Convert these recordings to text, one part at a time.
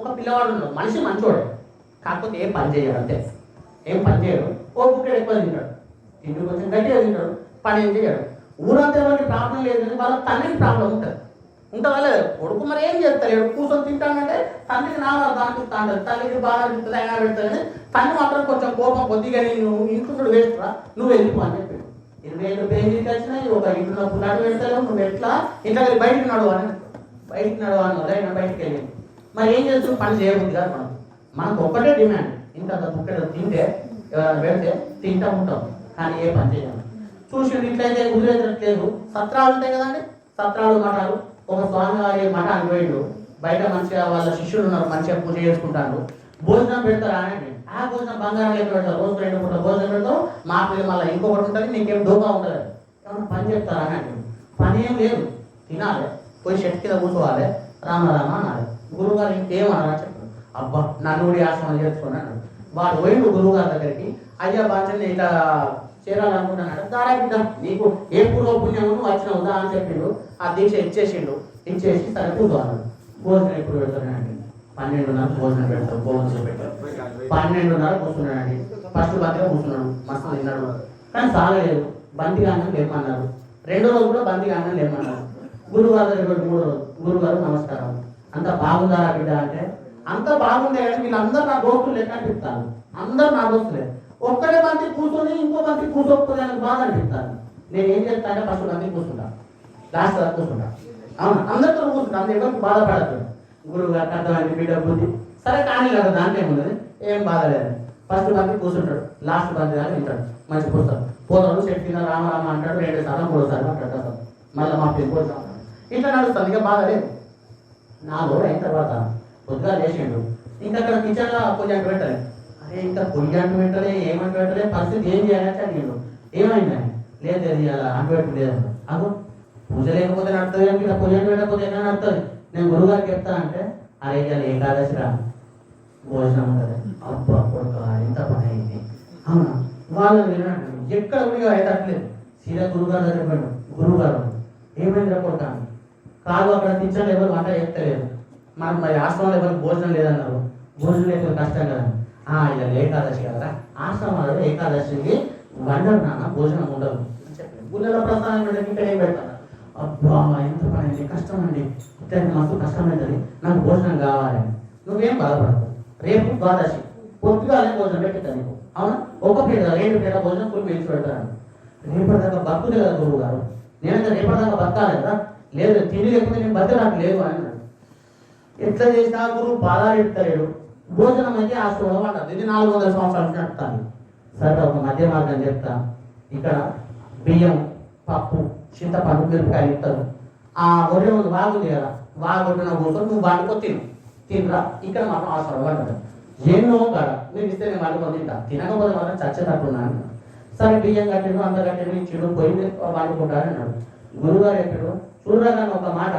ఒక పిల్లవాడు ఉన్నాడు. మనిషి మంచోడు. కాకపోతే ఏం పని చేయడు అంతే. ఏం పని చేయడు. ఓ బుక్కెడు ఎక్కువ తింటాడు. తిండి కొంచెం గట్టిగా తింటాడు. పని ఏం చేయడు. ఊరంతా ఎవరికి ప్రాబ్లం లేదు కానీ వాళ్ళ తండ్రికి ప్రాబ్లం ఉంటుంది. ఉంటుందా లేదు? కొడుకు మరి ఏం చేస్తాడు? కూర్చొని తింటానంటే తండ్రికి నా దానికి తాండ్రు తల్లికి బాగా అనిపిస్తుంది అయినా పెడతాడు తండ్రి మాత్రం కొంచెం కోపం కొద్దిగా నువ్వు ఇంట్లో వేస్ట్ రా నువ్వు వెళ్ళిపో అని చెప్పాడు. ఇరవై ఐదు పేజీకి వచ్చినాయి ఒక ఇంట్లో పుల్లాడు పెడతావు నువ్వు ఎట్లా? ఇంట్లో వెళ్ళి బయటికి నడువు అని బయటికి నడువు అని బయటికి వెళ్ళి మరి ఏం చేస్తాం? పని చేయబుద్ది కాదు మనం. మనకు ఒక్కటే డిమాండ్ ఇంత బుక్కెడు తింటే ఎవరైనా పెడితే తింటా ఉంటాం. కానీ ఏ పని చేయాలి. చూసి ఇట్లయితే కుదిరేటట్లేదు సత్రాలు ఉంటాయి కదండి. సత్రాలు మఠాలు. ఒక స్వామివారి మఠానికి పోయిండు. బయట మంచిగా వాళ్ళ శిష్యులు ఉన్నారు మంచిగా పూజ చేసుకుంటారు భోజనం పెడతారు అని ఆ భోజనం బంగారం లెక్క పెడతారు. రోజు రెండు పూట భోజనం పెడతాం. మా పిల్లలు మళ్ళీ ఇంకొకటి ఉంటుంది నీకేం డోకా ఉంటుంది ఏమన్నా పని చెప్తారా అని పని ఏం లేదు. తినాలి. పోయి షెట్ కింద కూర్చోవాలి. రామ రామ అనాలి గురువుగారు ఇంకేమనరా చెప్పారు అబ్బా నన్నుడి ఆశ్రమం చేసుకున్నాడు వాడు పోయిండు గురువుగారి దగ్గరికి. అయ్యా బాధ్యత ఇట్లా చేరాలనుకున్నాడు దారా బిడ్డ నీకు ఏ పూర్వ పుణ్యము వచ్చిన ఉదా అని చెప్పిండు. ఆ దీక్ష ఇచ్చేసిండు. ఇచ్చేసి సరే ద్వారా భోజనం ఎప్పుడు పెడతానండి పన్నెండున్నర భోజనం పెడతాం భోజనం పెట్టారు పన్నెండున్నర కూర్చున్నాడండి ఫస్ట్ బాగా కూర్చున్నాడు మస్తు తిన్నాడు కానీ సాగలేదు. బంతిగా అన్నం లేమన్నారు రెండో రోజు కూడా బంతిగా అన్నం లేమన్నారు గురుగారు దగ్గర మూడో రోజు గురుగారు నమస్కారం. అంత బాగుందా బిడ్డ అంటే అంత బాగుందే కానీ వీళ్ళందరూ నా దోస్తులు లెక్క అనిపిస్తారు? నా దోస్తులే. ఒక్కడే బంతి కూర్చొని ఇంకో బంతి కూర్చోకపోతే నాకు బాధ అనిపిస్తాను నేను ఏం చేస్తానంటే ఫస్ట్ బంతి కూర్చుంటా. లాస్ట్ దాకా కూర్చుంటా. అవును? అందరితో కూర్చుంటా. అందరు ఎవరికి బాధపడదు గురువు గారు అర్థమైంది బిడ్డ బుద్ధి. సరే కానీ కదా దాంట్లో ఏముంది ఏం బాధ లేదు. ఫస్ట్ బంతి కూర్చుంటాడు. లాస్ట్ బంతి దాకా వింటాడు. మంచి కూర్చోడు పోతాడు. చెట్టు కింద రామ రామ అంటాడు. రెండు సార్లు మూడు సార్లు అక్కడ మళ్ళీ మా పేరు కూర్చోడు ఇట్లా నడుస్తుంది. ఇంకా బాధ లేదు. నాలుగు అయిన తర్వాత పొద్దుగా లేచిండు. ఇంకా అక్కడ కిచెన్లో కొంచెం అంటు పెట్టలే. అరే ఇంకా పొయ్యి అంటు పెట్టలే ఏమంటు పెట్టలే పరిస్థితి ఏం చేయాలంటే అడిగిండు. ఏమైందని లేదు అది అలా అంటు పెట్టు లేదు పూజ లేకపోతే నడుతుంది కానీ ఇలా పొయ్యి అంటు పెట్టకపోతే ఎలా నడుతుంది నేను గురువు గారికి చెప్తా అంటే అరే ఇలా ఏకాదశి రా. భోజనం ఉంటుంది. అబ్బా కొడుక ఎంత పని అయింది. అవునా? వాళ్ళు వినండి. ఎక్కడ కూడా అయితే అట్లేదు సీదా గురుగారు దగ్గర పోయాడు. గురుగారు ఏమైంది రా కొడుక? కాదు అక్కడ కిచెన్ ఎవరు వంట చేస్తలేదు మనం మరి ఆశ్రమంలో ఎవరికి భోజనం లేదన్నారు. భోజనం లేకపోతే కష్టం కదా. ఆ ఇలా ఏకాదశి కదా ఆశ్రమాలలో ఏకాదశికి వండరు నాన్న భోజనం ఉండదు. అని చెప్పాడు. గుళ్ళలో ప్రసాదం పెడితే ఇక్కడ ఏం అబ్బా ఎంత పని అండి కష్టం అండి. ఇతనికి మస్తు కష్టమైంది నాకు భోజనం కావాలి. నువ్వేం బాధపడదు రేపు ద్వాదశి. పొద్దుగానే భోజనం పెట్టాను నీకు. అవునా? ఒక పీడ రెండు పీడ భోజనం కూడా పిలిచి పెడతాను. రేపటిదాకా బతుకులే కదా గురువు గారు నేనంటే రేపటిదాకా బతకాలి కదా. లేదు తిని లేకపోతే నేను బతకడానికి లేదు అని అన్నాడు. ఎట్లా చేసినా గురువు పాదాలు ఎడతలేడు భోజనం అయితే ఆశ్రమంలో అంటారు ఇది నాలుగు వందల సంవత్సరాలు నడుపుతాను సరే ఒక మధ్య మార్గం చెప్తా. ఇక్కడ బియ్యం పప్పు చింతపండు మిరపకాయలు ఇస్తారు. ఆ గొర్రె ఉంది వాగుంది కదా వాగొట్టిన కూర్చొని నువ్వు వాడుకో తిను. తినరా? ఇక్కడ మాత్రం ఆశ్రమం పడ్డది ఎన్నో కాడ. మీరు ఇస్తే నేను వండుకొని తింటా. తినకపోతే మాత్రం చచ్చేటట్టున్నాను సరే బియ్యం కట్టిడు అంత కట్టిడు ఇచ్చిండు పోయి వాడుకుంటారన్నాడు అన్నాడు. గురుగారు చూడగానే చూడరా ఒక మాట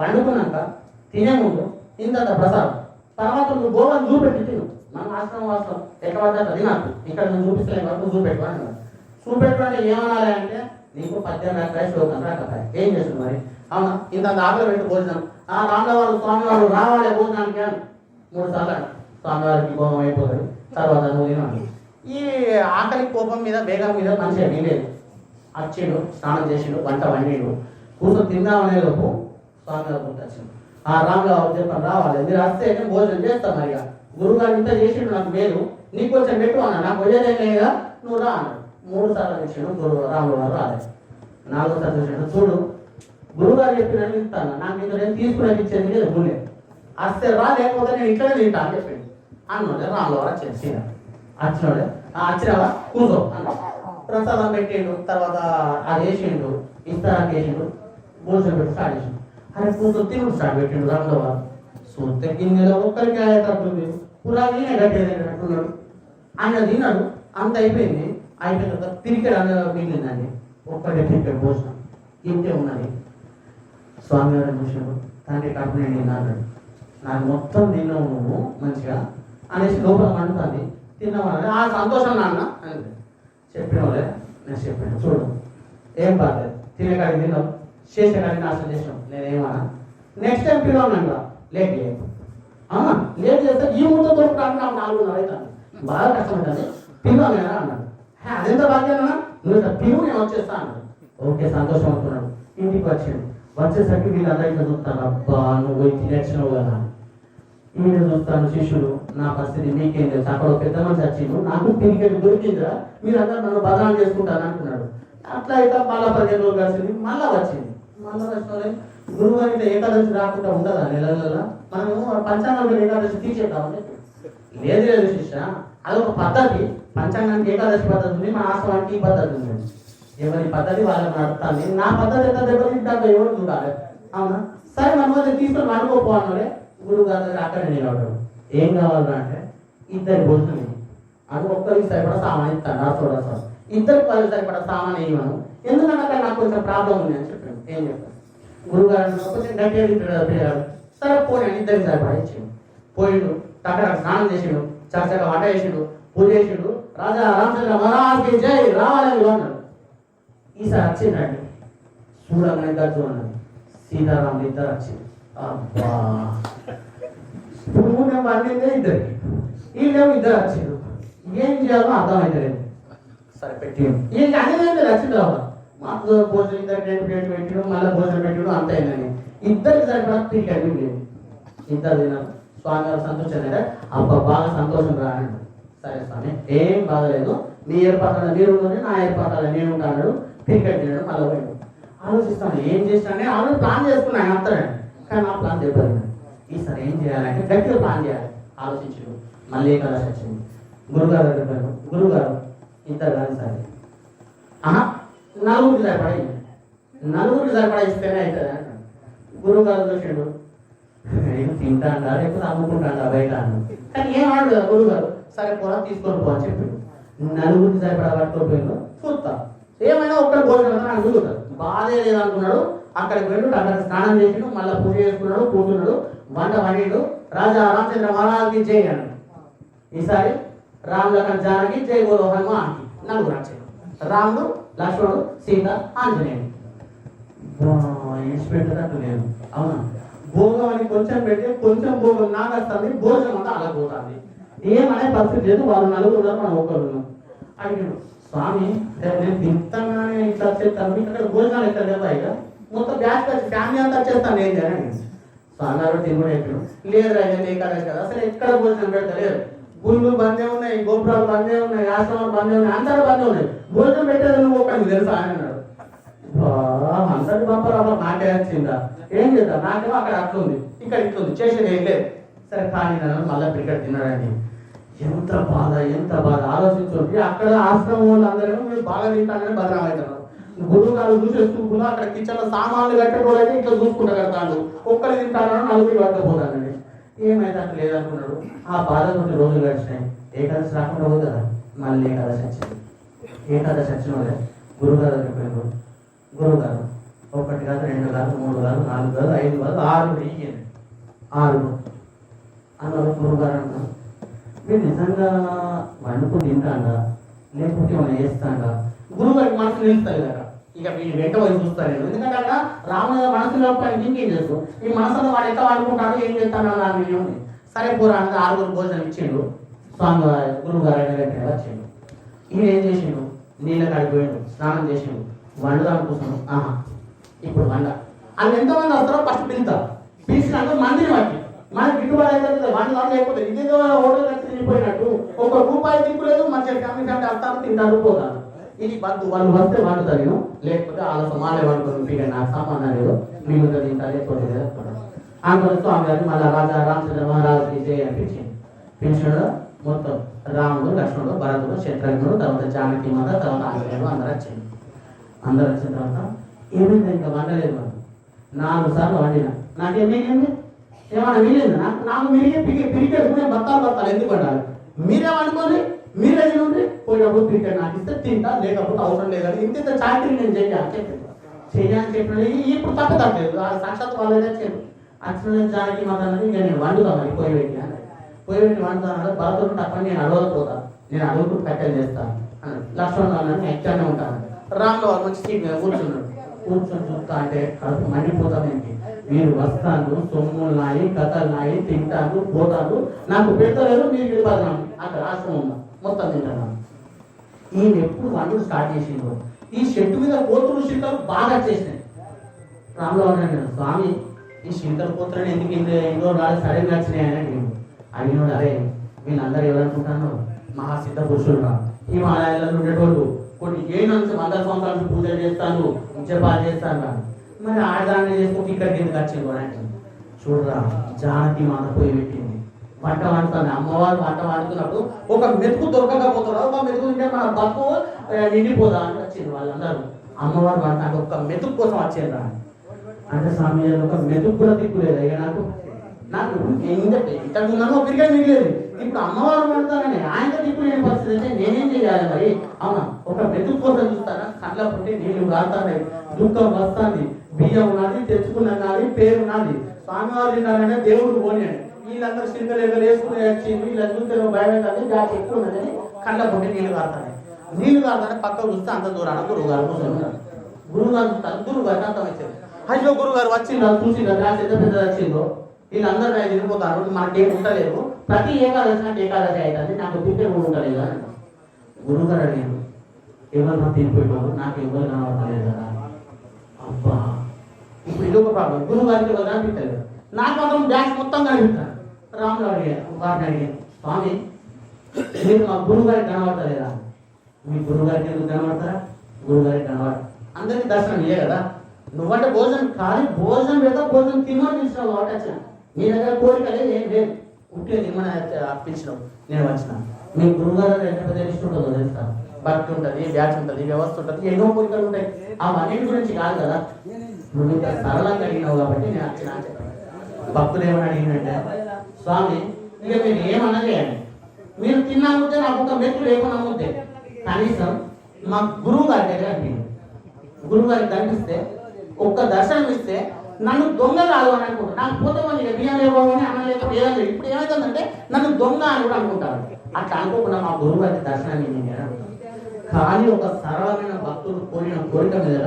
వండుకున్నాక తినే ముందు ఇంత ప్రసాదం. తర్వాత నువ్వు గోవాన్ని చూపెట్టి తిను. మన ఆశ్రమం వాస్తవం. ఎక్కడ అది నాకు. ఇక్కడ నువ్వు చూపిస్తలే వరకు చూపెట్టు అన్నాడు. చూపెట్టడానికి ఏమనాలి అంటే నీకు పద్దెనిమిది రకాయ శ్లోకం రాకపోయి ఏం చేస్తుంది మరి? అవునా? ఇంత ఆకలి పెట్టి భోజనం. ఆ రామవారు స్వామివారు రావాలి భోజనానికి అని మూడు సార్లు స్వామివారికి కోపం అయిపోతుంది. తర్వాత నువ్వు తినాలి ఈ ఆకలి కోపం మీద వేగం మీద మంచిగా వినలేదు వచ్చిండు స్నానం చేసిండు వంట వండిండు. కూర్చొని తిందామనే లోపు స్వామివారు గుర్తొచ్చిండు ఆ రాములు చెప్పాను రావాలి. మీరు వస్తే నేను భోజనం చేస్తాను మరి గురుగారు ఇంత చేసిండు నాకు మేలు. నీకు కొంచెం పెట్టు అన్న. నాకు వచ్చేదేం లేదా నువ్వు రా అన్నాడు. మూడు సార్లు తెచ్చిండు గురువు రాముడు గారు రాలేదు. నాలుగో సార్లు చూసిండు. చూడు గురుగారు చెప్పినట్టు ఇస్తాను నాకు ఇంత నేను తీసుకునే ఇచ్చేది లేదు గుళ్ళే వస్తే రా లేకపోతే నేను ఇంట్లోనే తింటా అని చెప్పిండు. అన్నోడే రాములు గారు వచ్చేది వచ్చినోడే. "ఆ, వచ్చినావా? కూర్చో అన్న ప్రసాదం పెట్టిండు. తర్వాత అది వేసిండు. ఇస్తారాకి వేసిండు. భోజనం పెట్టి స్టార్ట్ చేసిండు అరే కూర్చొని తినుడు స్టార్ట్ పెట్టిండు రాముల సొంత గిన్నెల ఒక్కరికి అయ్యేటప్పుడు పురా నేనే అంటున్నాడు ఆయన తిన్నాడు అంత అయిపోయింది. అయిపోయిన తర్వాత పిరికెడు అన్న మిగిలిందండి ఒక్కటే పిరికెడు భోజనం. ఇంతే ఉన్నది. స్వామివారి చూసినాడు తండ్రి కడుపు నేను తిన్నాడు నాకు మొత్తం తిన్నావు నువ్వు మంచిగా అనేసి లోపల మండుతుంది. తిన్నామని ఆ సంతోషం నాన్న అని చెప్పిన వాళ్ళే నేను చెప్పాను. చూడు ఏం పర్లేదు. తినే కాడికి తిన్నావు. చేసే కాడికి నాశనం చేసినావు నేనేమన్నా నెక్స్ట్ టైం పిలవనండి లేట్ లేదు లేట్ చేస్తే ఈ ముహూర్తం దొరకు నాకు నాలుగున్నర అవుతాను బాగా కష్టమైందని పిలువనేనా అన్నాడు. అదెంత భాగ్యమేనా నువ్వు ఇట్లా పిలువు నేను వచ్చేస్తా అన్నాడు. ఓకే సంతోషం అనుకున్నాడు. ఇంటికి వచ్చాడు. వచ్చేసరికి వీళ్ళందరూ ఇట్లా చూస్తాను అబ్బా నువ్వు పోయి తినేచ్చినావు కదా ఈయన చూస్తాను శిష్యుడు నా పరిస్థితి మీకేం తెలుసు? అక్కడ పెద్ద మనిషి వచ్చిండు. నాకు తిరిగి దొరికిందిరా. మీరందరూ నన్ను బదనాలు చేసుకుంటాను అనుకున్నాడు అట్లా అయితే మళ్ళా పదిహేను రోజులు కలిసింది. మళ్ళా వచ్చింది. గురువు గారి ఏకాదశి రాకుండా ఉండదా నెల నెల మనము పంచాంగంలో ఏకాదశి తీసేద్దామని లేదు లేదు శిష్య ఒక పద్ధతి. పంచాంగానికి ఏకాదశి పద్ధతి ఉంది మా ఆశ్రమానికి ఈ పద్ధతి ఉంది. ఎవరి పద్ధతి వాళ్ళని నడుస్తుంది నా పద్ధతి ఎంత దెబ్బతింటాక ఎవరు చూడాలి అవునా? సరే మనం అది తీసుకొని అనుకోపో అన్నాడే గురువు గారు అక్కడ నిలబడ్డాడు ఏం కావాలన్నా అంటే ఇద్దరి భోజనం అది ఒక్కరికి సరిపడా సామాన్ ఇస్తాను రాసుకోవడం ఇద్దరికి పది సరిపడా సామాన్ వేయమను ఎందుకంటే అక్కడ నాకు కొంచెం ప్రాబ్లం ఉంది అని చెప్పి ఏం చెప్పాను గురువు గారు పిల్లగాడు. సరే పోనీ ఇద్దరికి సరిపడా ఇచ్చిండు. పోయిండు అక్కడ స్నానం చేసిండు చక్కగా వంట చేసిండు పూజ చేసిండు. రాజా రామచంద్ర మహారాజుకి జై రావాలని అన్నాడు ఈసారి వచ్చిందండి చూడగానే గజ్జు అన్నది. సీతారాములు ఇద్దరు వచ్చింది అబ్బా! వండిందే ఇద్దరికి. వీళ్ళేమో ఇద్దరు వచ్చిండు ఏం చేయాలో అర్థమైతలేదు. సరే పెట్టి ఈ అనేది వచ్చింది రావా మాతో భోజనం ఇద్దరు రెండు ప్లేట్ పెట్టడం మళ్ళీ భోజనం పెట్టడం అంత అయిందని ఇద్దరికి సరిపడా తిరిగాడు లేదు ఇద్దరు తిన్నారు. స్వామి గారు సంతోషం అబ్బ బాగా సంతోషం రా సరే స్వామి ఏం బాగలేదు. నీ ఏర్పాట్ల మీరు నా ఏర్పాట్ల నేను ఉంటాడు క్రికెట్ తినడం మళ్ళీ పోయాడు. ఆలోచిస్తాను ఏం చేస్తానే ఆ ప్లాన్ చేసుకున్నాను అంతనే. కానీ ఆ ప్లాన్ చెప్పాను ఈసారి ఏం చేయాలంటే గట్టిగా ప్లాన్ చేయాలి. ఆలోచించు మళ్ళీ ఏకాదశి వచ్చింది. గురుగారు చెప్పారు గురుగారు ఇద్దరు కానీ సరే ఆహా నలుగురికి సరిపడా నలుగురికి సరిపడా ఇస్తేనే అవుతుంది గురువు గారు చూసాడు. ఏం అంటారు లేకపోతే అమ్ముకుంటాడా బయట అన్నాడు. కానీ ఏం ఆడు కదా గురుగారు సరే పోరా తీసుకొని పో అని చెప్పాడు. నలుగురికి సరిపడా పట్టుకోపోయిందో చూస్తా. ఏమైనా ఒక్కడ భోజనం కదా నాకు బాధే లేదనుకున్నాడు. అక్కడికి వెళ్ళి అక్కడ స్నానం చేసిడు. మళ్ళీ పూజ చేసుకున్నాడు కూర్చున్నాడు. వంట వండిండు. రాజా రామచంద్ర మహారాజుకి జై అన్నాడు. ఈసారి రామ్ లఖన్ జానకి జై బోలో హనుమాన్కి నలుగురు రాముడు లాస్ట్ వాడు సీత ఆంజనేయుడు ఇన్స్పెక్టర్ నేను అవునా? భోగం అని కొంచెం పెడితే కొంచెం భోగం నాగస్తుంది భోజనం అంతా అలా పోతుంది ఏమనే పరిస్థితి లేదు వాళ్ళు నలుగురు ఉన్నారు మనం ఒకరు ఉన్నాం. అడిగాడు స్వామి నేను తింటానే ఇట్లా చేస్తాను ఇక్కడ భోజనాలు ఎక్కడ లేవా ఇక? మొత్తం బ్యాచ్ వచ్చి ఫ్యామిలీ అంతా చేస్తాను ఏం చేయాలని స్వామి గారు తిరుగుడు ఎక్కడ లేదు రాజా నీకు కదా కదా అసలు ఎక్కడ భోజనం పెడతలేరు. గుళ్ళు బందే ఉన్నాయి గోపురాలు బందే ఉన్నాయి ఆశ్రమాలు బందే ఉన్నాయి అందరూ బందే ఉన్నాయి. భోజనం పెట్టేది నువ్వు ఒకటి తెలుసా? అని అన్నాడు. అందరి బంపర్ అలా నాకే వచ్చిందా? ఏం చేద్దాం? నాకేమో అక్కడ అట్లుంది ఇక్కడ ఇట్లుంది చేసేది ఏం లేదు. సరే కానీ మళ్ళీ క్రికెట్ తిన్నాడండి. ఎంత బాధ ఎంత బాధ ఆలోచించండి అక్కడ ఆశ్రమం వాళ్ళందరూ మీరు బాగా తింటానని భద్రం గురువు గారు చూసేసుకుంటున్నా అక్కడ కిచెన్లో సామాన్లు కట్టేటోళ్ళైతే ఇట్లా చూసుకుంటా కడతాడు. ఒక్కరు తింటానని నలుగురు పట్టకపోతానండి ఏమైతే అట్లా లేదనుకున్నాడు ఆ బాధ కొన్ని రోజులు గడిచినాయి. ఏకాదశి రాకుండా పోదు కదా? మళ్ళీ ఏకాదశి వచ్చింది. ఏకాదశి వచ్చిన వాళ్ళే గురువు గారు గురుగారు ఒకటి కాదు రెండు కాదు మూడు కాదు నాలుగు కాదు ఐదు కాదు ఆరు ఇయ్యండి ఆరు. అన్నారు గురుగారు అంటారు మీరు నిజంగా వండుకు తింటాడా? లేకపోతే ఏమైనా చేస్తాడా? గురువు గారికి మనసు నిలుస్తాయి కదా ఇక వీళ్ళు వెంట పోయి చూస్తారు. ఎందుకంటే అక్కడ రాముడు మనసులో ఇంకేం చేస్తూ ఈ మనసులో వాడు ఎంత వాడుకుంటాడు ఏం చేస్తాడు అన్న వీడియో సరే పూరా అనేది ఆరుగురు భోజనం ఇచ్చిండు. స్వామి గురువు గారు అయిన వెంటనే వచ్చిండు ఈయన ఏం చేసిండు? నీళ్ళ కాడికి స్నానం చేసిండు. వండుదాం కోసం ఆహా ఇప్పుడు వండ. అది ఎంతమంది వస్తారో ఫస్ట్ పిలుతారు పిలిచినాక మందిని బట్టి మనకి గిట్టుబాటు అయితే వంద వంద లేకపోతే ఇదేదో హోటల్ వచ్చి తిరిగిపోయినట్టు ఒక రూపాయి దిక్కులేదు మంచిగా ఫ్యామిలీ ఫ్యామిలీ వస్తారు తింటారు పోతారు. ఇది వద్దు వాళ్ళు వస్తే వండుతారు నేను లేకపోతే వాళ్ళ సమానే వండుకొని పీక నాకు సామాన్ లేదు మీరు తింటారు లేకపోతే లేదు అందులో స్వామి గారు మళ్ళీ రాజా రామచంద్ర మహారాజు విజయ్ అనిపించింది పిలిచినాడు మొత్తం రాముడు లక్ష్మణుడు భరతుడు శత్రుఘ్నుడు తర్వాత జానకి మాత తర్వాత ఆంజనేయుడు అందరూ వచ్చింది అందరు వచ్చిన తర్వాత ఏమైంది? ఇంకా వండలేదు మనం నాలుగు సార్లు వండిన. నాకేం మిగిలింది ఏమన్నా మిగిలింది? నాకు నాకు మిరిగి పిరిగే పిరికెడుకునే బత్తాలు బత్తాలు ఎందుకు వండాలి? మీరే వండుకొని మీరే తినండి పోయినప్పుడు క్రికెట్ నాకు ఇస్తే తింటా లేకపోతే అవసరం లేదని ఇంత ఇంత చాకరీ నేను చెయ్యాలి చెప్పాను. చెయ్యాలని చెప్పిన ఇప్పుడు తప్ప తప్పలేదు ఆ సాక్షాత్ వాళ్ళే వచ్చారు అక్షరం జానకి మాత అన్నది ఇక నేను వండుతాను అని పోయి పెట్టి అని పోయి పెట్టి వండుతాను భరతుడు తప్ప నేను అడగకపోతా నేను అడుగుతూ కట్టెలు చేస్తాను లక్ష్మణ్ అన్నది ఎక్కడనే ఉంటాను రాములో మంచి సీట్ మీద కూర్చున్నాడు కూర్చొని చూస్తా అంటే కడుపు మండిపోతామేంటి మీరు వస్తాను సొమ్ములు నాయి కథలు నాయి తింటాను పోతాను. నాకు పెడతలేదు మీరు వెళ్ళిపోతున్నాను అక్కడ ఆశ్రమం ఉందా. మొత్తం తిన్నాను ఈయన ఎప్పుడు వాళ్ళు స్టార్ట్ చేసిండు. ఈ చెట్టు మీద కోతులు శిల్కలు బాగా చేసినాయి రాములు అన్నాడు స్వామి ఈ శంకర పుత్రుని ఎందుకు ఇన్ని ఎన్నో రాళ్ళు సరైన నచ్చినాయని అని అడిగాడు. అడిగినాడు అరే వీళ్ళందరూ ఎవరనుకుంటాను మహాసిద్ధ పురుషులు రా హిమాలయాలలో ఉండేటోళ్ళు కొన్ని ఏనుంచి వందల సంవత్సరాల నుంచి పూజలు చేస్తాను జపాలు చేస్తాను మరి ఆడదాన్ని చేసుకుంటే ఇక్కడికి ఎందుకు వచ్చింది అని చూడరా జానకి మాత పోయి పెట్టింది వంట వండుతాను అమ్మవారు వంట వండుతున్నప్పుడు ఒక మెతుకు దొరకకపోతున్నాడు ఒక మెతుకు తింటే మన బతుకు నిండిపోదా అని వచ్చింది వాళ్ళందరూ. అమ్మవారు వంట అంటే ఒక మెతుకు కోసం వచ్చిండ్రా. అంటే స్వామి ఒక మెతుకు కూడా దిక్కులేదు ఇక నాకు నాకు ఇంతకు ముందు ఒకరిగా మిగిలేదు ఇప్పుడు అమ్మవారు పడతానని ఆయన దిక్కు లేని పరిస్థితి అయితే నేనేం చేయాలి మరి? అవునా? ఒక మెతుకు కోసం చూస్తానా? కళ్ళ పుట్టి నీళ్ళు రాస్తాయి దుఃఖం వస్తుంది. బియ్యం ఉన్నది తెచ్చుకున్న నాది పేరు ఉన్నది. స్వామివారు తిన్నారంటే దేవుడు పోనీ వీళ్ళందరూ సింకలు ఎగలు వేసుకుని వచ్చింది వీళ్ళ చూస్తే భయం కాదు జాతి ఎక్కువ ఉన్నదని కళ్ళ పుట్టి నీళ్ళు కారుతాయి. నీళ్ళు కాస్తానే పక్క చూస్తే అంత దూరాన గురువు గారు కూర్చొని ఉన్నారు గురువు గారు చూస్తారు గురువు గారు అర్థం అయ్యో గురువు గారు వచ్చిండ్రు అది చూసి కదా ఎంత పెద్ద వచ్చిందో. వీళ్ళందరూ నేను తిరిగిపోతారు మనకేం ఉండలేదు. ప్రతి ఏకాదశి నాకు ఏకాదశి అవుతుంది. నాకు తింటే కూడా ఉండలేదు అని అన్నారు. గురువు గారు అడిగారు ఎవరు తిరిగిపోయాడు నాకు ఎవరు కనబడలేదు కదా? అబ్బా ఇప్పుడు ఇది ఒక ప్రాబ్లం గురువు గారికి ఎవరు కనిపించలేదు నాకు మాత్రం బ్యాగ్స్ మొత్తం కనిపిస్తాను రాముడు అడిగారు వారిని అడిగారు స్వామి మీరు మా గురువు గారికి కనబడతలేదా మీ గురువు గారికి ఎందుకు కనబడతారా? గురువు గారికి కనబడ అందరికీ దర్శనం ఇయ్యే కదా? నువ్వంటే భోజనం కానీ భోజనం లేదా భోజనం తినమని పిలిచినావు కాబట్టి వచ్చిన. నీ దగ్గర కోరిక లేదు ఏం లేదు. ఉంటే తిమ్మని అర్పించడం నేను వచ్చిన. మీ గురువు గారు ఎంత పెద్ద ఉంటుందో తెలుసా? భక్తి ఉంటుంది బ్యాచ్ ఉంటుంది వ్యవస్థ ఉంటుంది ఎన్నో కోరికలు ఉంటాయి. అవన్నిటి గురించి కాదు కదా? నువ్వు సరళంగా అడిగినావు కాబట్టి నేను వచ్చిన భక్తులు ఏమని అడిగినట్టే స్వామి ఇక మీరు ఏమన్నా చేయండి. మీరు తిన్నా ముద్దే నాకు ఒక మెట్టు లేకుండా ముద్దే. కనీసం మా గురువు గారి దగ్గర గురువు గారికి కనిపిస్తే ఒక్క దర్శనం ఇస్తే నన్ను దొంగ కాదు అని అనుకుంటారు. నాకు పోతే మళ్ళీ ఇక బియ్యం లేవని అన్నం లేకపోతే ఏదో ఇప్పుడు ఏమవుతుందంటే నన్ను దొంగ అని కూడా అనుకుంటారు. అట్లా అనుకోకుండా మా గురువు గారికి దర్శనం ఇవ్వండి కానీ ఒక సరళమైన భక్తుడు కోరిన కోరిక మీద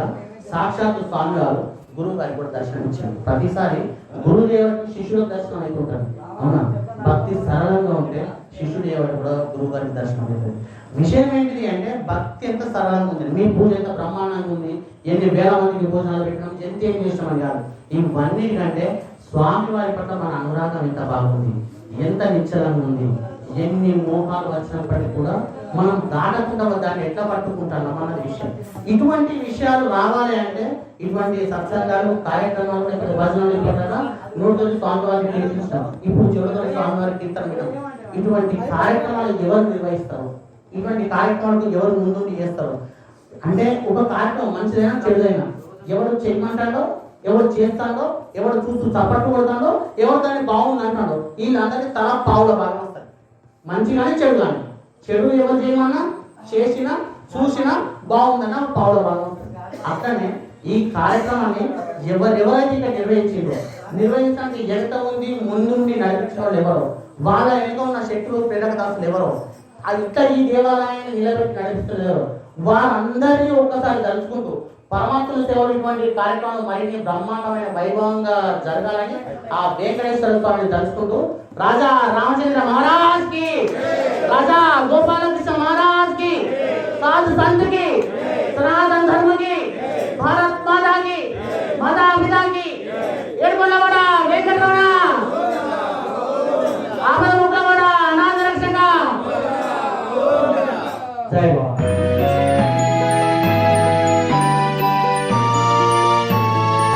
సాక్షాత్తు స్వామి గారు గురువు గారికి కూడా దర్శనం ఇచ్చారు. ప్రతిసారి గురుదేవుడికి శిష్యులకు దర్శనం అవుతుంటారు అవునా? భక్తి సరళంగా ఉంటే శిష్యుదేవుడు కూడా గురువు గారికి దర్శనం అవుతుంది విషయం ఏంటిది అంటే భక్తి ఎంత సరళంగా ఉంది మీ పూజ ఎంత బ్రహ్మాండంగా ఉంది? ఎన్ని వేల మందికి భోజనాలు పెట్టడం? ఎంత ఏం చేసినామని కాదు. ఇవన్నీ కంటే స్వామి వారి పట్ల మన అనురాగం ఎంత బాగుంది? ఎంత నిశ్చలంగా ఉంది? ఎన్ని మోహాలు వచ్చినప్పటికీ కూడా మనం దాటకుండా దాన్ని ఎట్లా పట్టుకుంటాం అన్నది విషయం. ఇటువంటి విషయాలు రావాలి అంటే ఇటువంటి సత్సంగాలు కార్యక్రమాలు లేకపోతే భజనలు పెట్టగా నూట స్వామివారికి కీర్తిస్తాం. ఇప్పుడు చివరి స్వామివారికి కీర్తన వినడం ఇటువంటి కార్యక్రమాలు ఎవరు నిర్వహిస్తారు? ఇటువంటి కార్యక్రమాలకు ఎవరు ముందుండి చేస్తారు? అంటే ఒక కార్యక్రమం మంచిదైనా చెడుదైనా. ఎవరు చేయమంటాడో ఎవరు చేస్తాడో ఎవరు చూస్తూ చప్పట్లు కొడతాడో ఎవరు దాన్ని బాగుంది అంటాడో వీళ్ళందరికీ తల పావుల భాగం వస్తారు మంచి కానీ చెడు కానీ చెడు ఎవరు చేయమన్నా? చేసినా చూసినా బాగుందన్న పావుల భాగం. అట్లనే ఈ కార్యక్రమాన్ని ఎవరెవరైతే ఇక్కడ నిర్వహించిందో నిర్వహించడానికి ఎంత ఉంది ముందుండి నడిపించిన వాళ్ళు ఎవరో వాళ్ళ వెనుక ఉన్న శక్తులు ప్రేరక ఎవరో అది ఇక్కడ ఈ దేవాలయాన్ని నిలబెట్టి నడిపిస్తున్నారు వారందరినీ ఒక్కసారి తలుచుకుంటూ పరమాత్మ సేవలు ఇటువంటి కార్యక్రమాలు మరిన్ని బ్రహ్మాండమైన వైభవంగా జరగాలని ఆ వెంకటేశ్వర స్వామిని తలుచుకుంటూ రాజా రామచంద్ర మహారాజ్!